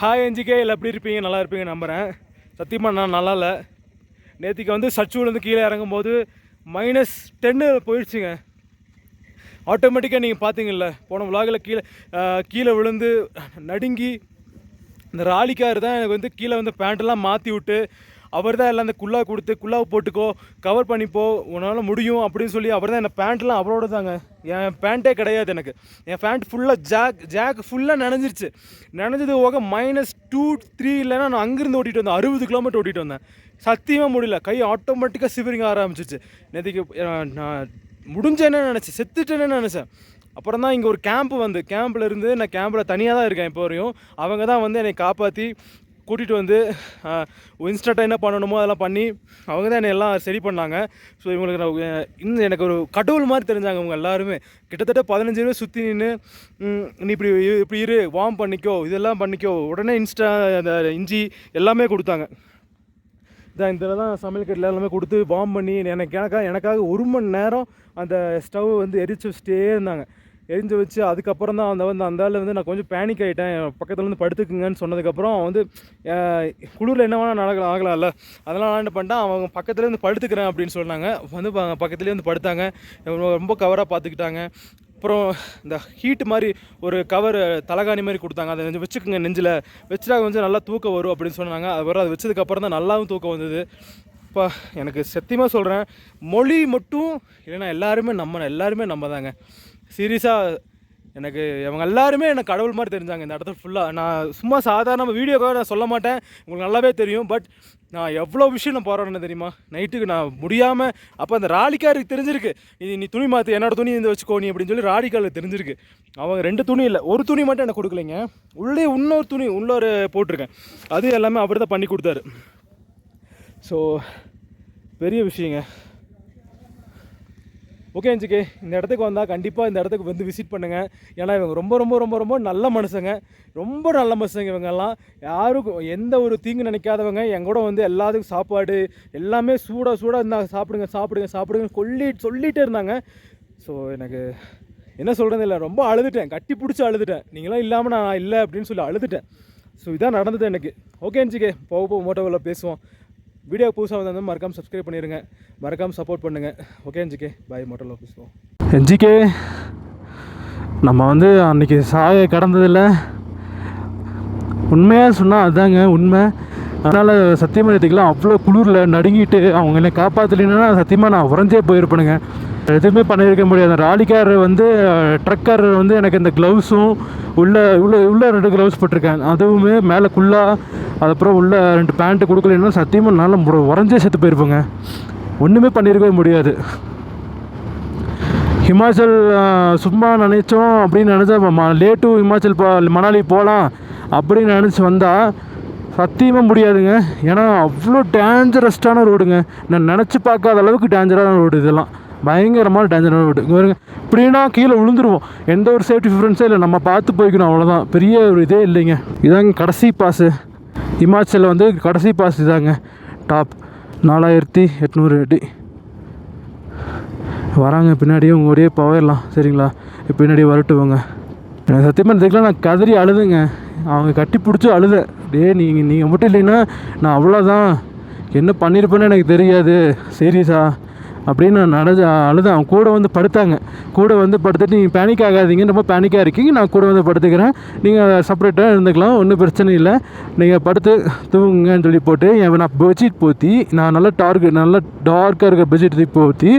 Hi NGK இல்லை எப்படி இருப்பீங்க? நல்லா இருப்பீங்க நம்புகிறேன். சத்தியமாக நான் நல்லா இல்லை. நேற்றுக்கு வந்து சச்சுவிலேருந்து கீழே இறங்கும்போது மைனஸ் டென்னு போயிடுச்சுங்க. ஆட்டோமேட்டிக்காக நீங்கள் பார்த்தீங்கல்ல போன விலாகில் கீழே கீழே விழுந்து நடுங்கி இந்த ராலிக்கார் தான் எனக்கு வந்து கீழே வந்து பேண்ட்டெல்லாம் மாற்றி விட்டு அவர் தான் எல்லாம் அந்த குல்லா கொடுத்து குல்லாவை போட்டுக்கோ கவர் பண்ணிப்போ உன்னால் முடியும் அப்படின்னு சொல்லி அவர் தான் என்ன பேண்ட்லாம் அவரோட தாங்க என் பேண்ட்டே கிடையாது எனக்கு. என் பேண்ட் ஃபுல்லாக ஜாக் ஜாக் ஃபுல்லாக நனைஞ்சிருச்சு. நனைஞ்சது போக மைனஸ் டூ த்ரீ இல்லைன்னா நான் அங்கேருந்து ஓட்டிகிட்டு வந்தேன். அறுபது கிலோமீட்டர் ஓட்டிகிட்டு வந்தேன். சத்தியமாக முடியல. கை ஆட்டோமேட்டிக்காக சிவரிங்க ஆரம்பிச்சிச்சு. நேற்றுக்கு நான் முடிஞ்சேன்னு நினச்சேன். செத்துட்டேன்னு நினச்சேன். அப்புறம் தான் இங்கே ஒரு கேம்ப் வந்து. கேம்பில் இருந்து நான் கேம்பில் தனியாக தான் இருக்கேன் இப்போ வரையும். அவங்க தான் வந்து என்னை காப்பாற்றி கூட்டிகிட்டு வந்து இன்ஸ்டண்ட்டாக என்ன பண்ணணுமோ அதெல்லாம் பண்ணி அவங்க தான் என்னை எல்லாம் சரி பண்ணாங்க. ஸோ இவங்களுக்கு நான் இன்னும் எனக்கு ஒரு கடவுள் மாதிரி தெரிஞ்சாங்க அவங்க எல்லாருமே. கிட்டத்தட்ட பதினஞ்சு பேர் சுற்றி நின்று நீ இப்படி இப்படி இரு வார்ம் பண்ணிக்கோ இதெல்லாம் பண்ணிக்கோ. உடனே இன்ஸ்டா அந்த இஞ்சி எல்லாமே கொடுத்தாங்க. இதான் இந்த தான் சமையல் கட்டில் எல்லாமே கொடுத்து வார்ம் பண்ணி எனக்கு எனக்காக எனக்காக ஒரு மணி நேரம் அந்த ஸ்டவ் வந்து எரிச்சு வச்சுட்டே இருந்தாங்க. எரிஞ்சு வச்சு அதுக்கப்புறம் தான் அந்த வந்து அந்த ஆள் வந்து நான் கொஞ்சம் பேனிக் ஆகிட்டேன் பக்கத்தில் வந்து படுத்துக்குங்கன்னு சொன்னதுக்கப்புறம் அவன் வந்து குளிரில் என்ன வேணால் நடக்கலாம் ஆகலாம்ல அதெல்லாம் நான் என்ன பண்ணிட்டேன் அவங்க பக்கத்துலேருந்து படுத்துக்கிறேன் அப்படின்னு சொன்னாங்க. வந்து பக்கத்துலேயே வந்து படுத்தாங்க. ரொம்ப- ரொம்ப கவராக பார்த்துக்கிட்டாங்க அப்புறம் இந்த ஹீட் மாதிரி ஒரு கவர் தலகாணி மாதிரி கொடுத்தாங்க. அதை கொஞ்சம் வச்சுக்கோங்க நெஞ்சில். வச்சுட்டா கொஞ்சம் நல்லா தூக்கம் வரும் அப்படின்னு சொன்னாங்க. அது வரும் அது வச்சதுக்கப்புறம் தான் நல்லாவும் தூக்கம் வந்தது. இப்போ எனக்கு சத்தியமாக சொல்கிறேன் மொழி மட்டும் இல்லைன்னா எல்லாருமே நம்ம எல்லாருமே நம்ம தாங்க. சீரியஸாக எனக்கு இவங்க எல்லாருமே எனக்கு கடவுள் மாதிரி தெரிஞ்சாங்க இந்த இடத்துல ஃபுல்லாக நான் சும்மா சாதாரண வீடியோக்காக நான் சொல்ல மாட்டேன். உங்களுக்கு நல்லாவே தெரியும். பட் நான் எவ்வளோ விஷயம் நான் போராடினேன் தெரியுமா? நைட்டுக்கு நான் முடியாமல் அப்போ அந்த ராலிக்காருக்கு தெரிஞ்சிருக்கு. நீ நீ துணி மாற்று என்னோட துணி இந்த வச்சுக்கோ நீ அப்படின்னு சொல்லி ராலிக்காருக்கு தெரிஞ்சிருக்கு. அவங்க ரெண்டு துணி இல்லை ஒரு துணி மட்டும் எனக்கு கொடுக்கலைங்க. உள்ளே இன்னொரு துணி உள்ளொரு போட்டிருக்கேன். அது எல்லாமே அவர் தான் பண்ணி கொடுத்தாரு. ஸோ பெரிய விஷயங்க. ஓகே அஞ்சுக்கு இந்த இடத்துக்கு வந்தால் கண்டிப்பாக இந்த இடத்துக்கு வந்து விசிட் பண்ணுங்கள் ஏன்னா இவங்க ரொம்ப ரொம்ப ரொம்ப ரொம்ப நல்ல மனுஷங்க. ரொம்ப நல்ல மனுஷங்க இவங்கெல்லாம் யாருக்கும் எந்த ஒரு தீங்கு நினைக்காதவங்க. என் கூட வந்து எல்லாத்துக்கும் சாப்பாடு எல்லாமே சூடாக சூடாக இருந்தாங்க சாப்பிடுங்க சாப்பிடுங்க சாப்பிடுங்க சொல்லி சொல்லிகிட்டே இருந்தாங்க. ஸோ எனக்கு என்ன சொல்கிறது இல்லை ரொம்ப அழுதுட்டேன். கட்டி பிடிச்சி அழுதுட்டேன். நீங்களாம் இல்லாமல் நான் இல்லை அப்படின்னு சொல்லி அழுதுட்டேன். ஸோ இதான் நடந்தது எனக்கு. ஓகே அஞ்சுக்கே போக போக மோட்டோவில் பேசுவோம். வீடியோ புதுசாக வந்தால் மறக்காமல் சப்ஸ்கிரைப் பண்ணிடுங்க மறக்காமல் சப்போர்ட் பண்ணுங்கள் ஓகே என்ஜிகே பாய் மோட்டோவில் பேசுவோம் என்ஜிகே நம்ம வந்து அன்றைக்கி சாய கடந்ததில்ல. உண்மையாக சொன்னால் அதுதாங்க உண்மை. அதனால் சத்தியமாக அவ்வளோ குளிரில் நடுங்கிட்டு அவங்க என்னை காப்பாற்றலைன்னா சத்தியமாக நான் உறைஞ்சே போயிருப்பேனுங்க. எதுவுமே பண்ணியிருக்க முடியாது. அந்த ராலிக்கார் வந்து ட்ரக்கர் வந்து எனக்கு இந்த க்ளவுஸும் உள்ளே உள்ள உள்ளே ரெண்டு க்ளவுஸ் போட்டிருக்கேன் அதுவுமே மேலே குள்ளாக அதுக்கப்புறம் உள்ள ரெண்டு பேண்ட்டு கொடுக்கலன்னா சத்தியமாக நல்லா முற- உறைஞ்சே செத்து போயிருப்பேங்க. ஒன்றுமே பண்ணியிருக்கவே முடியாது. ஹிமாச்சல் சும்மா நினைச்சோம் அப்படின்னு நினச்சா லே டு ஹிமாச்சல் போ மணாலி போகலாம் அப்படின்னு நினச்சி வந்தால் சத்தியமாக முடியாதுங்க. ஏன்னா அவ்வளோ டேஞ்சரஸ்டான ரோடுங்க நான் நினச்சி பார்க்காத அளவுக்கு டேஞ்சரான ரோடு இதெல்லாம். பயங்கரமான டேஞ்சரான ரோடு இங்கே வருங்க இப்படின்னா கீழே விழுந்துருவோம். எந்த ஒரு சேஃப்டி ஃபிஃபரன்ஸே இல்லை நம்ம பார்த்து போய்க்கணும் அவ்வளோதான் பெரிய ஒரு இதே இல்லைங்க. இதாங்க கடைசி பாஸு இமாச்சலில் வந்து கடைசி பாஸ் இதாங்க. டாப் நாலாயிரத்தி எட்நூறு அடி. வராங்க பின்னாடியே உங்கள் ஒரே போயிடலாம் சரிங்களா? பின்னாடி வரட்டுவோங்க. எனக்கு சத்தியமாக இதுக்கெலாம் நான் கதறி அழுதுங்க. அவங்க கட்டி பிடிச்சி அழுதேன் டே நீங்கள் நீங்கள் மட்டும் இல்லைன்னா நான் அவ்வளோதான் என்ன பண்ணியிருப்பேன்னு எனக்கு தெரியாது. சீரியஸா? அப்படின்னு நான் நடந்து அழுது அவங்க கூட வந்து படுத்தாங்க. கூட வந்து படுத்துட்டு நீங்கள் பேனிக் ஆகாதீங்க. ரொம்ப பேனிக்காக இருக்கீங்க. நான் கூட வந்து படுத்துக்கிறேன். நீங்கள் செப்பரேட்டாக இருந்துக்கலாம். ஒன்றும் பிரச்சனை இல்லை. நீங்கள் படுத்து தூங்குங்கன்னு சொல்லி போட்டு என் நான் பெட்ஷீட் போற்றி நான் நல்லா டார்க் நல்லா டார்க்காக இருக்கிற பெட்ஷீட் போற்றி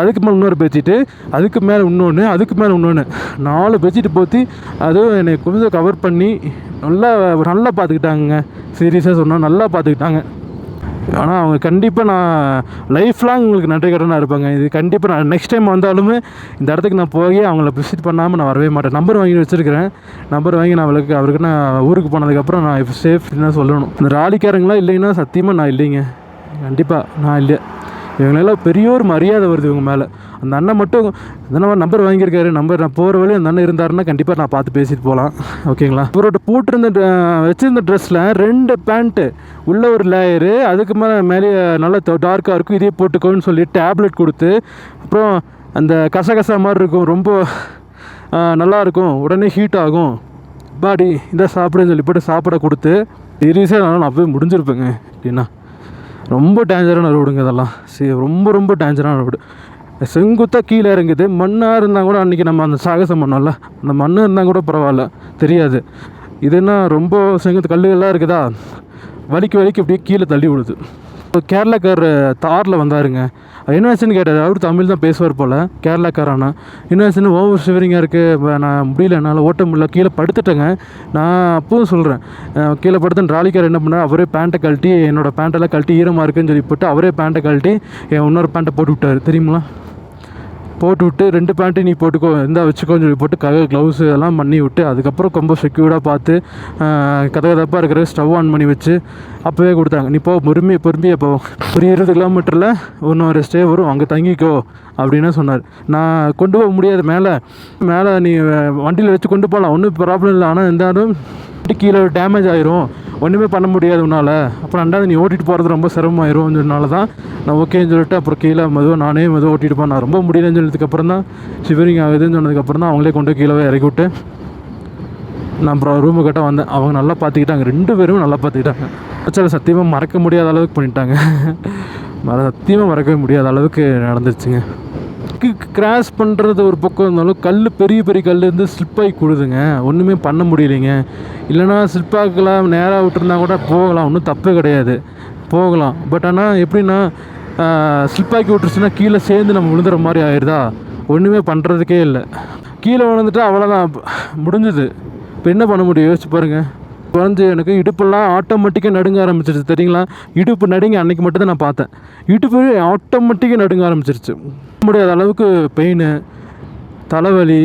அதுக்கு மேலே இன்னொரு பெட்ஷீட்டு அதுக்கு மேலே இன்னொன்று அதுக்கு மேலே இன்னொன்று நாலு பெட்ஷீட் போற்றி அதுவும் என்னை கொஞ்சம் கவர் பண்ணி நல்லா நல்லா பார்த்துக்கிட்டாங்க சீரியஸாக சொன்னால் நல்லா பார்த்துக்கிட்டாங்க. ஆனால் அவங்க கண்டிப்பாக நான் லைஃப் லாங் உங்களுக்கு நன்றி கடனாக இருப்பாங்க இது கண்டிப்பாக நான் நெக்ஸ்ட் டைம் வந்தாலுமே இந்த இடத்துக்கு நான் போய் அவங்கள விசிட் பண்ணாமல் நான் வரவே மாட்டேன். நம்பர் வாங்கி வச்சுருக்கிறேன். நம்பர் வாங்கி நான் அவளுக்கு அவருக்கு நான் ஊருக்கு போனதுக்கப்புறம் நான் இப்போ சேஃப் சொல்லணும். இந்த ராலிக்காரங்களாம் இல்லைன்னா சத்தியமாக நான் இல்லைங்க. கண்டிப்பாக நான் இல்லை. இவங்களெல்லாம் பெரிய ஒரு மரியாதை வருது இவங்க மேலே. அந்த அண்ணன் மட்டும் இந்த நம்பர் வாங்கியிருக்காரு நம்பர் நான் போகிற வழி அந்த அண்ணன் இருந்தாருன்னா கண்டிப்பாக நான் பார்த்து பேசிட்டு போகலாம் ஓகேங்களா? இவரோட போட்டிருந்த வச்சுருந்த ட்ரெஸ்ஸில் ரெண்டு பேண்ட்டு உள்ள ஒரு லேயரு அதுக்கு மேலே மேலே நல்லா டார்க்காக இருக்கும். இதே போட்டுக்கோன்னு சொல்லி டேப்லெட் கொடுத்து அப்புறம் அந்த கசகசா மாதிரி இருக்கும். ரொம்ப நல்லாயிருக்கும் உடனே ஹீட் ஆகும். பாடி இதை சாப்பிடுன்னு சொல்லி போட்டு சாப்பிட கொடுத்து சீரியஸாக நான் அப்போயே முடிஞ்சிருப்பேங்க. அப்படின்னா ரொம்ப டேஞ்சரான ரோடுங்க இதெல்லாம். சரி ரொம்ப ரொம்ப டேஞ்சரான ரோடு செங்குத்தாக கீழே இறங்குது மண்ணாக இருந்தால் கூட அன்றைக்கி நம்ம அந்த சாகசம் பண்ணோம்ல. அந்த மண் இருந்தால் கூட பரவாயில்ல. தெரியாது. இதுன்னா ரொம்ப செங்குத்து கல்லுகள்லாம் இருக்குதா? வலிக்கு வலிக்கு அப்படியே கீழே தள்ளி விடுது இப்போ கேரளாக்கார் தாரில் வந்தாருங்க. என்னாச்சுன்னு கேட்டார். அவர் தமிழ் தான் பேசுவார் போல் கேரளாக்காரான. என்னாச்சுன்னு ஓவர் ஷிவரிங்காக இருக்குது நான் முடியல என்னால் ஓட்ட முடியல கீழே படுத்துட்டேங்க. நான் அப்பவும் சொல்கிறேன் கீழே படுத்து ட்ராலிக்கார் என்ன பண்ணார்? அவரே பேண்ட்டை கழட்டி என்னோடய பேண்ட்டெல்லாம் கழட்டி ஈரமாக இருக்குன்னு சொல்லி போட்டு அவரே பேண்ட்டை கழட்டி என் இன்னொரு பேண்ட்டை போட்டு விட்டார். தெரியுங்களா? போட்டு விட்டு ரெண்டு பேண்ட்டு நீ போட்டுக்கோ இருந்தால் வச்சுக்கோன்னு சொல்லி போட்டு கதை க்ளவுஸ் எல்லாம் பண்ணி விட்டு அதுக்கப்புறம் ரொம்ப செக்யூர்டாக பார்த்து கதகதப்பாக இருக்கிற ஸ்டவ் ஆன் பண்ணி வச்சு அப்போவே கொடுத்தாங்க. நீ போ பொறுமையை பொறுமையை போ. ஒரு இருபது கிலோமீட்டரில் இன்னொரு ஸ்டே வரும் அங்கே தங்கிக்கோ அப்படின்னு சொன்னார். நான் கொண்டு போக முடியாது மேலே மேலே நீ வண்டியில் வச்சு கொண்டு போகலாம் ஒன்றும் ப்ராப்ளம் இல்லை. ஆனால் இருந்தாலும் கீழே டேமேஜ் ஆயிரும். ஒன்றுமே பண்ண முடியாது உன்னால். அப்புறம் ரெண்டாவது நீ ஓட்டிகிட்டு போகிறது ரொம்ப சிரமமாயிரும்ன்றனால தான் நான் ஓகேன்னு சொல்லிட்டு அப்புறம் கீழே மெதுவாக நானே மெதுவாக ஓட்டிட்டு போனேன். நான் ரொம்ப முடியலன்னு சொன்னதுக்கப்புறம் தான் ஷிவரிங் ஆகுதுன்னு சொன்னதுக்கப்புறம் தான் அவங்களே கொண்டு கீழே இறக்கி விட்டு நான் அப்புறம் ரூமு கிட்ட வந்தேன். அவங்க நல்லா பார்த்துக்கிட்டாங்க. ரெண்டு பேரும் நல்லா பார்த்துக்கிட்டாங்க. ஆக்சுவலாக சத்தியமாக மறக்க முடியாத அளவுக்கு பண்ணிட்டாங்க. மற சத்தியமாக மறக்கவே முடியாத அளவுக்கு நடந்துருச்சுங்க. கிராஸ் பண்ணுறது ஒரு பக்கம் இருந்தாலும் கல் பெரிய பெரிய கல் இருந்து ஸ்லிப் ஆகி கொடுதுங்க ஒன்றுமே பண்ண முடியலைங்க. இல்லைனா ஸ்லிப்பாகலாம் நேராக விட்டுருந்தா கூட போகலாம். ஒன்றும் தப்பே கிடையாது. போகலாம். பட் ஆனால் எப்படின்னா ஸ்லிப்பாக்கி விட்டுருச்சுன்னா கீழே சேர்ந்து நம்ம விழுந்துற மாதிரி ஆயிடுதா ஒன்றுமே பண்ணுறதுக்கே இல்லை. கீழே விழுந்துட்டு அவ்வளோதான் முடிஞ்சுது. இப்போ என்ன பண்ண முடியும்? யோசிச்சு பாருங்கள் குறைஞ்சி எனக்கு இடுப்பெல்லாம் ஆட்டோமேட்டிக்காக நடுங்க ஆரம்பிச்சிருச்சு தெரியுங்களா? இடுப்பு நடுங்க அன்றைக்கி மட்டும் தான் நான் பார்த்தேன். இடுப்பு ஆட்டோமேட்டிக்காக நடுங்க ஆரம்பிச்சிருச்சு. முடியாத அளவுக்கு பெயின் தலைவலி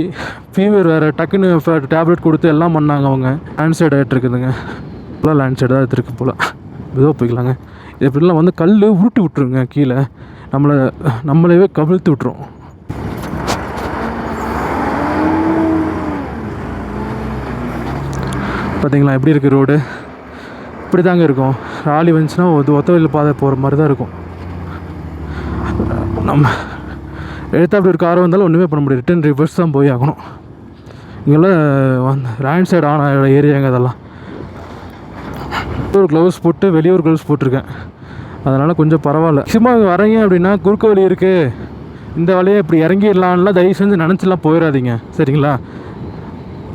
ஃபீவர் வேறு டக்குன்னு டேப்லெட் கொடுத்து எல்லாம் பண்ணாங்க அவங்க. லேண்ட் சைடு ஆகிட்டு இருக்குதுங்க. ஃபுல்லாக லேண்ட் தான் எடுத்துருக்கு போல். மெதுவாக போய்க்கலாங்க. இது இப்படிலாம் வந்து கல் உருட்டி விட்ருங்க கீழே. நம்மளை நம்மளவே கவிழ்த்து விட்ரும் பார்த்தீங்களா? எப்படி இருக்குது ரோடு? இப்படி தாங்க இருக்கும். ராலி வந்துச்சுன்னா ஒரு ஒத்த வழியில் பாதை போகிற மாதிரி தான் இருக்கும். நம்ம எடுத்து அப்படி ஒரு கார் வந்தாலும் ஒன்றுமே பண்ண முடியாது. ரிட்டன் ரிவர்ஸ் தான் போய் ஆகணும். இங்கெல்லாம் வந்து ரைட் சைடு ஆன ஏரியாங்க அதெல்லாம். ஒரு க்ளவுஸ் போட்டு வெளியே ஒரு க்ளவுஸ் போட்டிருக்கேன். அதனால் கொஞ்சம் பரவாயில்ல. சும்மா வரீங்க அப்படின்னா குறுக்கு வழி இருக்குது இந்த வழியை இப்படி இறங்கிடலான்லாம் தயவு செஞ்சு நினச்சிலாம் போயிடாதீங்க. சரிங்களா?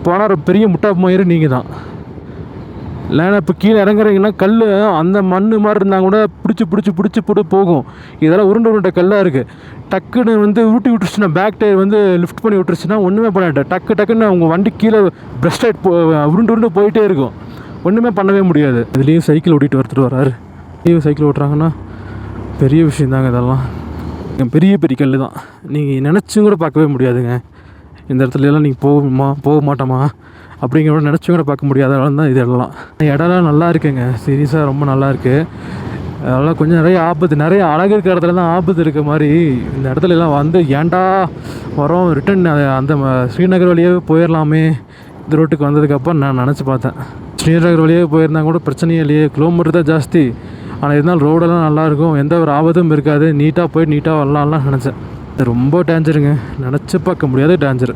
போனால் ஒரு பெரிய முட்டா மயிறு நீங்கள் தான். இல்லைன்னா இப்போ கீழே இறங்குறீங்கன்னா கல் அந்த மண் மாதிரி இருந்தால் கூட பிடிச்சி பிடிச்சி பிடிச்சி போட்டு போகும். இதெல்லாம் உருண்டை உருண்டை கல்லாக இருக்குது டக்குன்னு வந்து ஊட்டி விட்டுருச்சுன்னா பேக் டயர் வந்து லிஃப்ட் பண்ணி விட்டுருச்சுன்னா ஒன்றுமே பண்ணாட்டேன் டக்கு டக்குன்னு அவங்க வண்டி கீழே பிரஸ்ட் ஆகிட்டு போ உருண்டு உருண்டு போயிட்டே இருக்கும். ஒன்றுமே பண்ணவே முடியாது. இதுலேயும் சைக்கிள் ஓட்டிகிட்டு ஒருத்தர் வராரு லீவ் சைக்கிள் ஓட்டுறாங்கன்னா பெரிய விஷயம் தாங்க இதெல்லாம். பெரிய பெரிய கல் தான். நீங்கள் நினச்சும் கூட பார்க்கவே முடியாதுங்க. இந்த இடத்துலலாம் நீங்கள் போகுமா போக மாட்டோமா? அப்படிங்கிற நினச்சும் கூட பார்க்க முடியாத தான் இது இடம்லாம் இடம்லாம் நல்லா இருக்குங்க. சீரியஸாக ரொம்ப நல்லா இருக்குது அதெல்லாம் கொஞ்சம் நிறைய ஆபத்து நிறைய அழகு இருக்கிற இடத்துல தான் ஆபத்து இருக்க மாதிரி இந்த இடத்துல எல்லாம் வந்து ஏன்டா வரோம் ரிட்டன் அந்த ம- ஸ்ரீநகர் வழியாகவே போயிடலாமே இந்த ரோட்டுக்கு வந்ததுக்கப்புறம் நான் நினச்சி பார்த்தேன். ஸ்ரீநகர் வழியாக போயிருந்தா கூட பிரச்சனையே இல்லையே. கிலோமீட்டர் தான் ஜாஸ்தி. ஆனால் இருந்தாலும் ரோடெல்லாம் நல்லாயிருக்கும் எந்த ஒரு ஆபத்தும் இருக்காது. நீட்டாக போய் நீட்டாக வரலாம்லாம் நினச்சேன். இது ரொம்ப டேஞ்சருங்க நினச்சி பார்க்க முடியாத டேஞ்சரு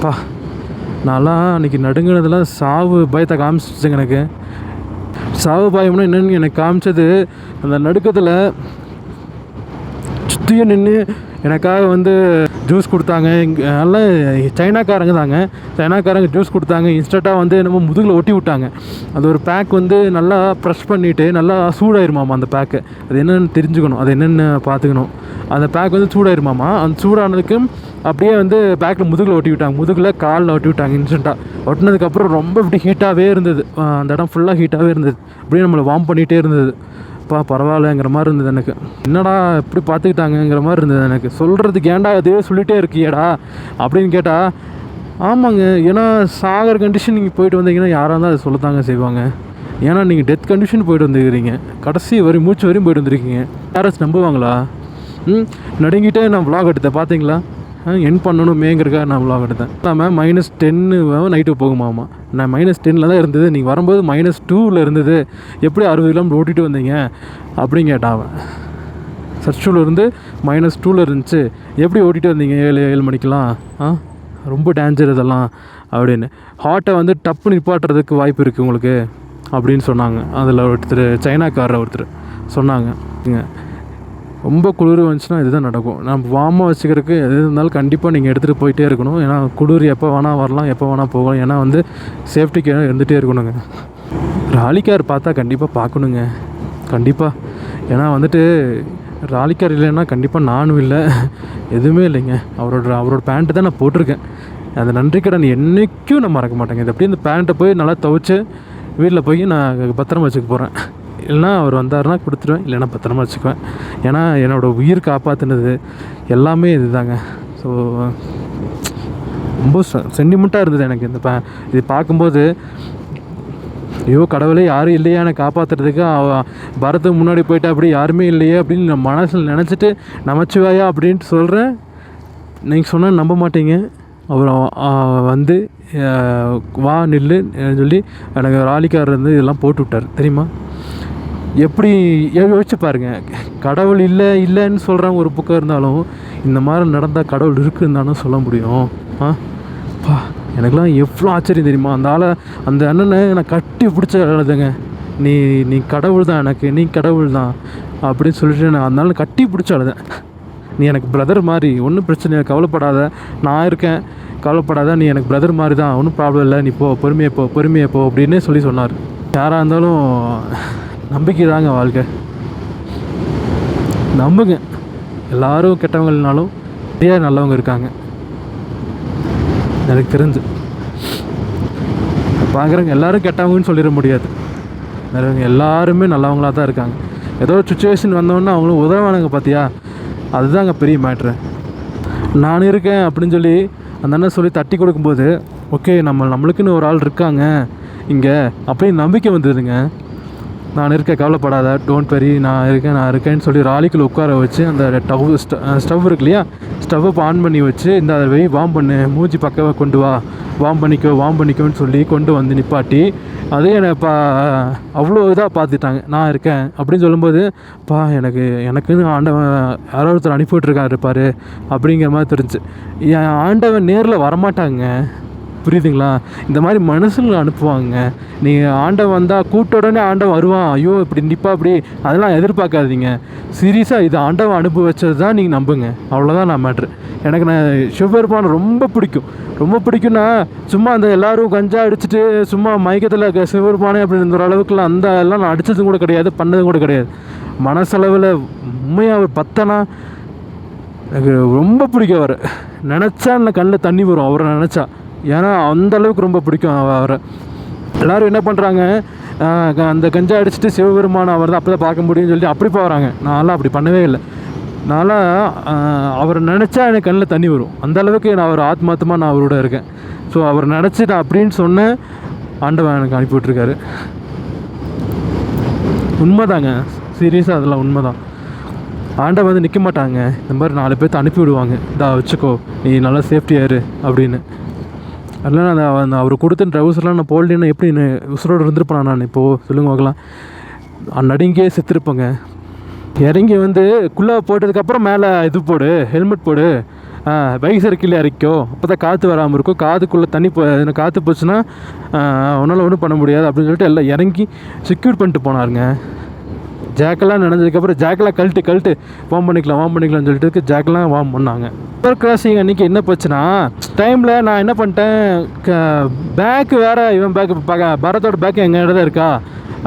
பா. நான்லாம் அன்றைக்கி நடுங்கினதெல்லாம் சாவு பயத்தை காமிச்சிச்சுங்க எனக்கு. சாவு பயம்னா என்னென்னு எனக்கு காமிச்சது அந்த நடுக்கத்தில் சுற்றியும் நின்று எனக்காக வந்து ஜூஸ் கொடுத்தாங்க. இங்கே நல்லா சைனாக்காரங்க தாங்க. சைனாக்காரங்க ஜூஸ் கொடுத்தாங்க. இன்ஸ்டண்ட்டாக வந்து என்னமோ முதுகில் ஒட்டி விட்டாங்க. அது ஒரு பேக் வந்து நல்லா ப்ரெஷ் பண்ணிவிட்டு நல்லா சூடாயிருமாமா அந்த பேக்கு அது என்னென்னு தெரிஞ்சுக்கணும். அது என்னென்னு பார்த்துக்கணும். அந்த பேக் வந்து சூடாயிருமாமா அந்த சூடானதுக்கு அப்படியே வந்து பேக்கில் முதுகில் ஒட்டி விட்டாங்க. முதுகில் காலில் ஒட்டி விட்டாங்க இன்ஸ்டண்ட்டாக ஒட்டினதுக்கப்புறம் ரொம்ப இப்படி ஹீட்டாகவே இருந்தது. அந்த இடம் ஃபுல்லாக ஹீட்டாகவே இருந்தது. அப்படியே நம்மளை வார்ம் பண்ணிகிட்டே இருந்தது. அப்பா பரவாயில்லங்கிற மாதிரி இருந்தது எனக்கு. என்னடா இப்படி பார்த்துக்கிட்டாங்கங்கிற மாதிரி இருந்தது எனக்கு. சொல்கிறதுக்கு ஏன்டா அதே சொல்லிகிட்டே இருக்கியடா? அப்படின்னு கேட்டால் ஆமாங்க. ஏன்னா சாகர் கண்டிஷன் நீங்கள் போயிட்டு வந்தீங்கன்னா யாராக இருந்தால் அதை சொல்லத்தாங்க செய்வாங்க. ஏன்னா நீங்கள் டெத் கண்டிஷன் போயிட்டு வந்துருக்கிறீங்க. கடைசி வரையும் மூச்சு வரையும் போயிட்டு வந்திருக்கீங்க. யாராச்சும் நம்புவாங்களா? நடுங்கிட்டே நான் விலாக் எடுத்தேன் பார்த்தீங்களா என் பண்ணணுமேங்கிறக்காக நான் விலாக் எடுத்தேன். இல்லாமல் மைனஸ் டென்னு நைட்டு போகுமாமா நான் மைனஸ் டென்னில் தான் இருந்தது. நீங்கள் வரும்போது மைனஸ் டூவில் இருந்தது. எப்படி அறுபது கிலோமீட்டர் ஓட்டிட்டு வந்தீங்க? அப்படின்னு கேட்டான் அவன். சர்ச்சூவில் இருந்து மைனஸ் டூவில் இருந்துச்சு. எப்படி ஓட்டிட்டு வந்தீங்க? ஏழு ஏழு மணிக்கெலாம் ஆ ரொம்ப டேஞ்சர் இதெல்லாம் அப்படின்னு. ஹார்ட்டை வந்து டப்பு நிப்பாட்டுறதுக்கு வாய்ப்பு இருக்குது உங்களுக்கு அப்படின்னு சொன்னாங்க. அதில் ஒருத்தர் சைனாக்காரர் ஒருத்தர் சொன்னாங்க. ரொம்ப குளிர் வந்துச்சுன்னா இதுதான் நடக்கும். நம்ம வார்மாக வச்சுக்கிறதுக்கு எது இருந்தாலும் கண்டிப்பாக நீங்கள் எடுத்துகிட்டு போயிட்டே இருக்கணும். ஏன்னா குளிர் எப்போ வேணால் வரலாம் எப்போ வேணால் போகலாம். ஏன்னா வந்து சேஃப்டிக்கு இருந்துகிட்டே இருக்கணுங்க. ராலிக்கார் பார்த்தா கண்டிப்பாக பார்க்கணுங்க. கண்டிப்பாக ஏன்னா வந்துட்டு ராலிக்கார் இல்லைன்னா கண்டிப்பாக நானும் இல்லை. எதுவுமே இல்லைங்க. அவரோட அவரோட பேண்ட்டு தான் நான் போட்டிருக்கேன். அந்த நன்றி கடன் என்றைக்கும் நான் மறக்க மாட்டேங்க. இது அப்படியே இந்த பேண்ட்டை போய் நல்லா துவைச்சு வீட்டில் போய் நான் பத்திரமா வச்சுக்க போகிறேன் இல்லைன்னா அவர் வந்தாருன்னா கொடுத்துருவேன் இல்லைன்னா பத்திரமா வச்சுக்குவேன். ஏன்னா என்னோடய உயிர் காப்பாற்றினது எல்லாமே இதுதாங்க. ஸோ ரொம்ப சென்டிமெண்ட்டாக இருந்தது எனக்கு இந்த இது பார்க்கும்போது ஐயோ கடவுளே யாரும் இல்லையா என்னை காப்பாற்றுறதுக்கு பரத்துக்கு முன்னாடி போயிட்டா அப்படி யாருமே இல்லையே அப்படின்னு நான் மனசில் நினச்சிட்டு நமச்சிவாயா அப்படின்ட்டு சொல்கிறேன் நீங்கள் சொன்னால் நம்ப மாட்டீங்க. அவர் வந்து வா நில்லு சொல்லி எனக்கு ராலிக்கார் வந்து இதெல்லாம் போட்டு விட்டார். தெரியுமா? எப்படி யோசிச்சு பாருங்கள் கடவுள் இல்லை இல்லைன்னு சொல்கிறாங்க ஒரு புக்கம் இருந்தாலும் இந்த மாதிரி நடந்தால் கடவுள் இருக்குன்னு தானே சொல்ல முடியும். ஆ? பா எனக்குலாம் எவ்வளோ ஆச்சரியம் தெரியுமா? அந்த ஆளை அந்த அண்ணனை நான் கட்டி பிடிச்ச அழுதுங்க நீ நீ கடவுள் தான் எனக்கு நீ கடவுள் தான் அப்படின்னு சொல்லிட்டு நான் அதனால கட்டி பிடிச்ச அழுதேன் நீ எனக்கு பிரதர் மாதிரி ஒன்றும் பிரச்சனை இல்லை கவலைப்படாத. நான் இருக்கேன் கவலைப்படாத. நீ எனக்கு பிரதர் மாதிரி தான் ஒன்றும் ப்ராப்ளம் இல்லை. நீ போ பொறுமையை போ பொறுமையை போ அப்படின்னு சொல்லி சொன்னார். யாராக இருந்தாலும் நம்பிக்கை தாங்க வாழ்க்கை. நம்புங்க. எல்லாரும் கெட்டவங்கனாலும் நிறைய நல்லவங்க இருக்காங்க. எனக்கு தெரிஞ்சு. பார்க்குறவங்க எல்லாரும் கெட்டவங்கன்னு சொல்லிட முடியாது. நிறையவங்க எல்லாருமே நல்லவங்களாக தான் இருக்காங்க. ஏதோ ஒரு சுச்சுவேஷன் வந்தோன்னே அவங்களும் உதவானுங்க பார்த்தியா அதுதாங்க பெரிய மேட்ரு நான் இருக்கேன் அப்படின்னு சொல்லி அந்த அண்ணன் சொல்லி தட்டி கொடுக்கும்போது ஓகே நம்ம நம்மளுக்குன்னு ஒரு ஆள் இருக்காங்க. இங்கே. அப்படின்னு நம்பிக்கை வந்துடுதுங்க நான் இருக்க கவலைப்படாத டோன்ட் வெரி நான் இருக்கேன் நான் இருக்கேன்னு சொல்லி ராலிக்குள்ள உட்கார வச்சு அந்த டவ் ஸ்டவ் இருக்கு இல்லையா? ஸ்டவ்வை ஆன் பண்ணி வச்சு இந்த அதை வெய் வாம் பண்ணு மூஞ்சி பக்கவா கொண்டு வா வாம் பண்ணிக்கோ வாம் பண்ணிக்கோன்னு சொல்லி கொண்டு வந்து நிப்பாட்டி அதே என்னை பா அவ்வளோ இதாக பார்த்துட்டாங்க. நான் இருக்கேன் அப்படின்னு சொல்லும்போது பா எனக்கு எனக்குன்னு ஆண்டவன் யாரோ ஒருத்தர் அனுப்பிவிட்ருக்காரு இருப்பார் பாரு அப்படிங்கிற மாதிரி தெரிஞ்சு. என் ஆண்டவன் நேரில் வரமாட்டாங்க. புரியுதுங்களா? இந்த மாதிரி மனுஷங்களை அனுப்புவாங்க. நீங்கள் ஆண்டவன் வந்தால் கூட்ட உடனே ஆண்டவன் வருவான். ஐயோ இப்படி நிப்பா அப்படி அதெல்லாம் எதிர்பார்க்காதீங்க. சீரியஸாக இது ஆண்டவன் அனுப்பி வச்சது தான் நீங்கள் நம்புங்க. அவ்வளோதான் நான் மேட்ரு எனக்கு நான் சிவபெருமான் ரொம்ப பிடிக்கும். ரொம்ப பிடிக்கும்னா சும்மா அந்த எல்லோரும் கஞ்சா அடிச்சுட்டு சும்மா மயக்கத்தில் இருக்க சிவபெருமானே அப்படின்ற அளவுக்குலாம் அந்த எல்லாம் நான் அடித்ததும் கூட கிடையாது பண்ணதும் கூட கிடையாது. மனசளவில் உண்மையாக அவர் பத்தனா எனக்கு ரொம்ப பிடிக்கும் அவர். நினச்சா இல்லை கண்ணில் தண்ணி வரும் அவரை நினச்சா. ஏன்னா அந்தளவுக்கு ரொம்ப பிடிக்கும் அவரை. எல்லோரும் என்ன பண்ணுறாங்க அந்த கஞ்சா அடிச்சுட்டு சிவபெருமான அவர் தான் அப்போ தான் பார்க்க முடியும்னு சொல்லிட்டு அப்படி போகிறாங்க நான்லாம் அப்படி பண்ணவே இல்லை. நான்லாம் அவரை நினச்சா எனக்கு கண்ணில் தண்ணி வரும். அந்த அளவுக்கு நான் அவர் ஆத்மாத்தமாக நான் அவரோட இருக்கேன். ஸோ அவர் நினச்சி நான் அப்படின்னு சொன்னேன் ஆண்டவன் எனக்கு அனுப்பி விட்ருக்காரு உண்மைதாங்க. சீரியஸாக அதெல்லாம் உண்மைதான். ஆண்டவன் வந்து நிற்க மாட்டாங்க. இந்த மாதிரி நாலு பேர்த்த அனுப்பி விடுவாங்க. இதா வச்சுக்கோ. நீ நல்லா சேஃப்டியாக இரு அப்படின்னு. அதெல்லாம் நான் அவர் கொடுத்த ட்ரவுசர்லாம் நான் போடலன்னா எப்படி நான் உசுரோடு இருந்திருப்பேன் நான்? இப்போது சொல்லுங்க பார்க்கலாம். நடுங்கே செத்துருப்பேங்க. இறங்கி வந்து குள்ளே போட்டதுக்கப்புறம் மேலே இது போடு ஹெல்மெட் போடு. வைசர் கீழே இறக்கோ அப்போ தான் காற்று வராமல் இருக்கும். காதுக்குள்ளே தண்ணி போ எனக்கு காற்று போச்சுன்னா உன்னால் ஒன்றும் பண்ண முடியாது அப்படின்னு சொல்லிட்டு எல்லாம் இறங்கி செக்யூர் பண்ணிட்டு போனாருங்க. ஜாக்கெல்லாம் நினைஞ்சதுக்கப்புறம் ஜாக்கெல்லாம் கழட்டு கழட்டு. வார்ம் பண்ணிக்கலாம் வார்ம் பண்ணிக்கலாம்னு சொல்லிட்டு ஜாக்கெல்லாம் வார்ம் பண்ணாங்க. ரிவர் கிராசிங் அன்றைக்கி என்ன போச்சுன்னா டைமில் நான் என்ன பண்ணிட்டேன்? பேக்கு வேறு இவன் பேக்கு பரத்தோட பேக்கு எங்கள் இடத்துல தான் இருக்கா?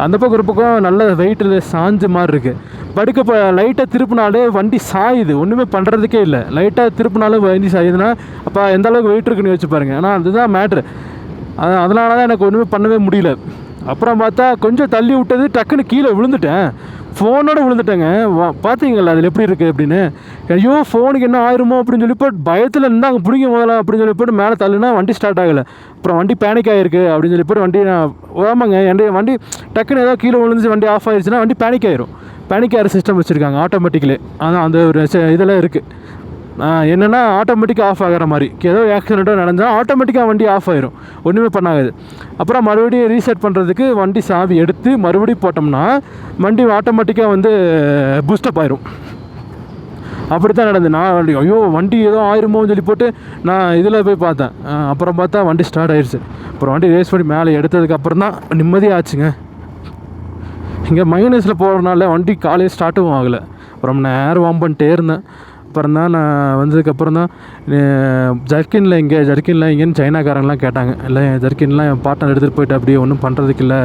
அந்த பக்கம் ஒரு பக்கம் நல்ல வெயிட்டில் சாஞ்ச மாதிரி இருக்குது படுக்க இப்போ லைட்டாக திருப்பினாலே வண்டி சாயுது. ஒன்றுமே பண்ணுறதுக்கே இல்லை. லைட்டாக திருப்பினாலும் வண்டி சாயுதுன்னா அப்போ எந்த அளவுக்கு வெயிட் இருக்குன்னு வச்சு பாருங்க. ஆனால் அதுதான் மேட்ரு அது அதனால தான் எனக்கு ஒன்றுமே பண்ணவே முடியல. அப்புறம் பார்த்தா கொஞ்சம் தள்ளி விட்டது டக்குன்னு கீழே விழுந்துட்டேன். ஃபோனோடு விழுந்துட்டேங்க. வா பார்த்தீங்களா அதில் எப்படி இருக்குது அப்படின்னு? ஐயோ ஃபோனுக்கு என்ன ஆயிருமோ அப்படின்னு சொல்லி போட்டு பயத்தில் இருந்தால் அங்கே பிடிக்க முதல்ல அப்படின்னு சொல்லி போட்டு மேலே தள்ளுனா வண்டி ஸ்டார்ட் ஆகலை. அப்புறம் வண்டி பேனிக் ஆகிருக்கு அப்படின்னு சொல்லி போட்டு வண்டி நான் ஓமாங்க என் வண்டி டக்குன்னு ஏதோ கீழே விழுந்துச்சு வண்டி ஆஃப் ஆயிடுச்சுன்னா வண்டி பேனிக் ஆயிரும். பேனிக் ஆகிற சிஸ்டம் வச்சுருக்காங்க ஆட்டோமேட்டிக்கலி அதான் அந்த ஒரு இதெல்லாம் இருக்குது என்னென்னா ஆட்டோமேட்டிக்காக ஆஃப் ஆகிற மாதிரி. ஏதோ ஆக்சிடெண்ட்டோ நடந்தால் ஆட்டோமேட்டிக்காக வண்டி ஆஃப் ஆயிரும். ஒன்றுமே பண்ணாது அப்புறம் மறுபடியும் ரீசெட் பண்ணுறதுக்கு வண்டி சாவி எடுத்து மறுபடியும் போட்டோம்னா வண்டி ஆட்டோமேட்டிக்காக வந்து பூஸ்டப் ஆயிரும். அப்படி தான் நடந்தது. நான் வண்டி ஐயோ வண்டி ஏதோ ஆயிருமோன்னு சொல்லி போட்டு நான் இதில் போய் பார்த்தேன். அப்புறம் பார்த்தா வண்டி ஸ்டார்ட் ஆயிடுச்சு அப்புறம் வண்டி ரேஸ் பண்ணி மேலே எடுத்ததுக்கப்புறம் தான் நிம்மதியாக ஆச்சுங்க. இங்கே மைனஸில் போகிறனால வண்டி காலையில் ஸ்டார்ட்டும் ஆகலை. அப்புறம் நேரம் வாம் பண்ணிட்டே இருந்தேன். அப்புறம் தான் நான் வந்ததுக்கப்புறம் தான் ஜர்க்கினில் இங்கே ஜர்க்கின்ல இங்கேன்னு சைனாக்காரங்களாம் கேட்டாங்க. இல்லை என் ஜர்க்கின்லாம் என் பார்ட்னர் எடுத்துகிட்டு போயிட்டு அப்படியே ஒன்றும் பண்ணுறதுக்கு இல்லை.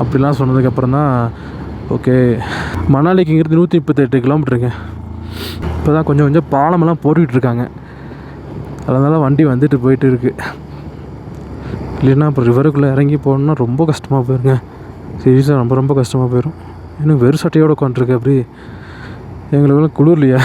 அப்படிலாம் சொன்னதுக்கப்புறம் தான் ஓகே மணாலிக்கு இங்கிருந்து நூற்றி முப்பத்தெட்டு கிலோமீட்டருங்க இப்போ தான் கொஞ்சம் கொஞ்சம் பாலமெல்லாம் போட்டுக்கிட்டு இருக்காங்க. அதனால வண்டி வந்துட்டு போயிட்டு இருக்குது இல்லைன்னா அப்புறம் ரிவருக்குள்ளே இறங்கி போகணுன்னா ரொம்ப கஷ்டமாக போயிருங்க. சீரியஸாக ரொம்ப ரொம்ப கஷ்டமாக போயிடும் இன்னும் வெறும் சட்டையோடு உட்காந்துருக்கு அப்படி எங்களுக்குலாம் குளிர்லையா